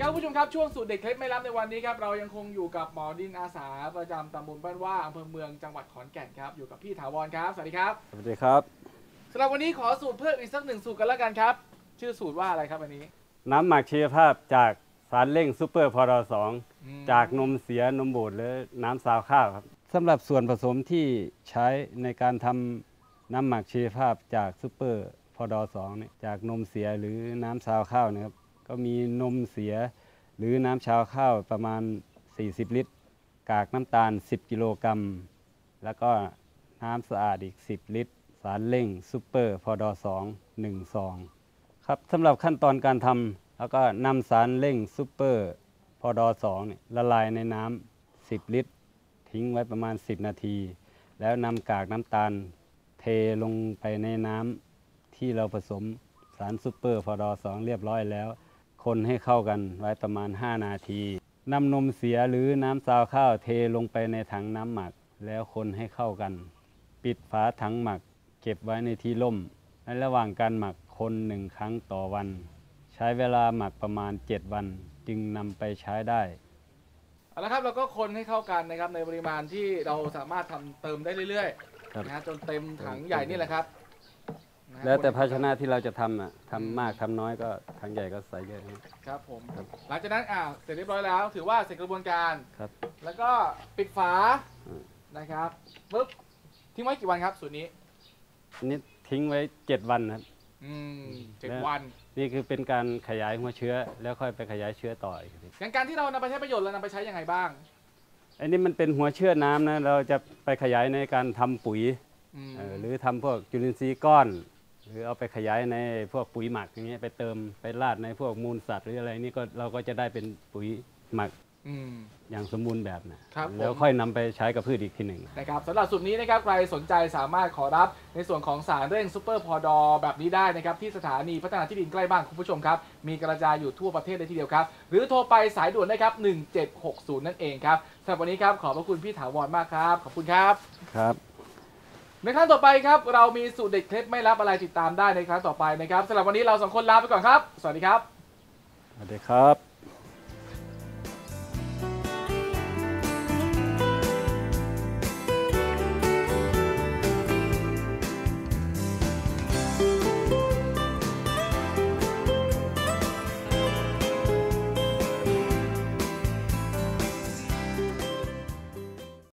ครับผู้ชมครับช่วงสูตรเด็ดเคล็ดไม่ลับในวันนี้ครับเรายังคงอยู่กับหมอดินอาสาประจำตำบลบ้านว่าอำเภอเมืองจังหวัดขอนแก่นครับอยู่กับพี่ถาวรครับสวัสดีครับสวัสดีครับ สำหรับวันนี้ขอสูตรเพิ่มอีกสักหนึ่งสูตรกันแล้วกันครับ ชื่อสูตรว่าอะไรครับวันนี้น้ำหมักชีวภาพจากสารเร่งซูเปอร์พอดสองอืมจากนมเสียนมบูดหรือน้ำซาวข้าวครับสำหรับส่วนผสมที่ใช้ในการทำน้ำหมักชีวภาพจากซูเปอร์พอดสองเนี่ยจากนมเสียหรือน้ำซาวข้าวนะครับ ก็มีนมเสีย หรือน้ำชาวข้าวประมาณ 40 ลิตร กากน้ำตาล 10 กิโลกรัม แล้วก็น้ำสะอาดอีก 10 ลิตร สารเร่งซูเปอร์พอดสองหนึ่งซองครับสำหรับขั้นตอนการทำแล้วก็นำสารเร่งซูเปอร์พอดสองเนี่ยละลายในน้ำ10 ลิตร ทิ้งไว้ประมาณ 10 นาที แล้วนำกากน้ำตาลเทลงไปในน้ำที่เราผสมสารซูเปอร์พอดสองเรียบร้อยแล้ว คนให้เข้ากันไว้ประมาณ 5 นาทีนำนมเสียหรือน้ำซาวข้าวเทลงไปในถังน้ำหมัก แล้วคนให้เข้ากัน ปิดฝาถังหมัก เก็บไว้ในที่ร่ม ในระหว่างการหมักคนหนึ่งครั้งต่อวัน ใช้เวลาหมักประมาณ 7 วัน จึงนำไปใช้ได้เอาละครับเราก็คนให้เข้ากันนะครับในปริมาณที่เราสามารถทำเติมได้เรื่อยครับๆนะฮะจนเต็มถังใหญ่นี่แหละครับนะฮะ แล้วแต่ภาชนะที่เราจะทำอะทำมากทำน้อยก็ถังใหญ่ก็ใส่เยอะนะ ครับผม ครับหลังจากนั้นอ่าเสร็จเรียบร้อยแล้ว ถือว่าเสร็จกระบวนการ ครับ แล้วก็ปิดฝาอืม นะครับปุ๊บทิ้งไว้กี่วันครับ สูตรนี้ อันนี้ทิ้งไว้7วันนะครับ อืมเจ็ดแล้ว วันนี่คือเป็นการขยายหัวเชื้อ แล้วค่อยไปขยายเชื้อต่ออีกทีงั้นการที่เรานำไปใช้ประโยชน์เรานำไปใช้ยังไงบ้างอันนี้มันเป็นหัวเชื้อน้ำนะเราจะไปขยายในการทำปุ๋ยอืมเออหรือทำพวกจุลินทรีย์ก้อน หรือเอาไปขยายในพวกปุ๋ยหมักอย่างเงี้ยไปเติมไปราดในพวกมูลสัตว์หรืออะไรนี่ก็เราก็จะได้เป็นปุ๋ยหมักอืม อย่างสมบูรณ์แบบนะครับผม แล้วค่อยนำไปใช้กับพืชอีกทีหนึ่ง นะครับสำหรับสูตรนี้นะครับใครสนใจสามารถขอรับในส่วนของสารเร่งซูเปอร์พอดอแบบนี้ได้นะครับ ที่สถานีพัฒนาที่ดินใกล้บ้านคุณผู้ชมครับ มีกระจายอยู่ทั่วประเทศเลยทีเดียวครับ หรือโทรไปสายด่วนได้ครับ 1760 นั่นเองครับสำหรับวันนี้ครับ ขอบพระคุณพี่ถาวรมากครับ ขอบคุณครับ ครับ ในครั้งต่อไปครับ เรามีสูตรเด็ดเคล็ดไม่รับอะไรติดตามได้ในครั้งต่อไปนะครับสำหรับวันนี้เราสองคนลาไปก่อนครับ สวัสดีครับ สวัสดีครับ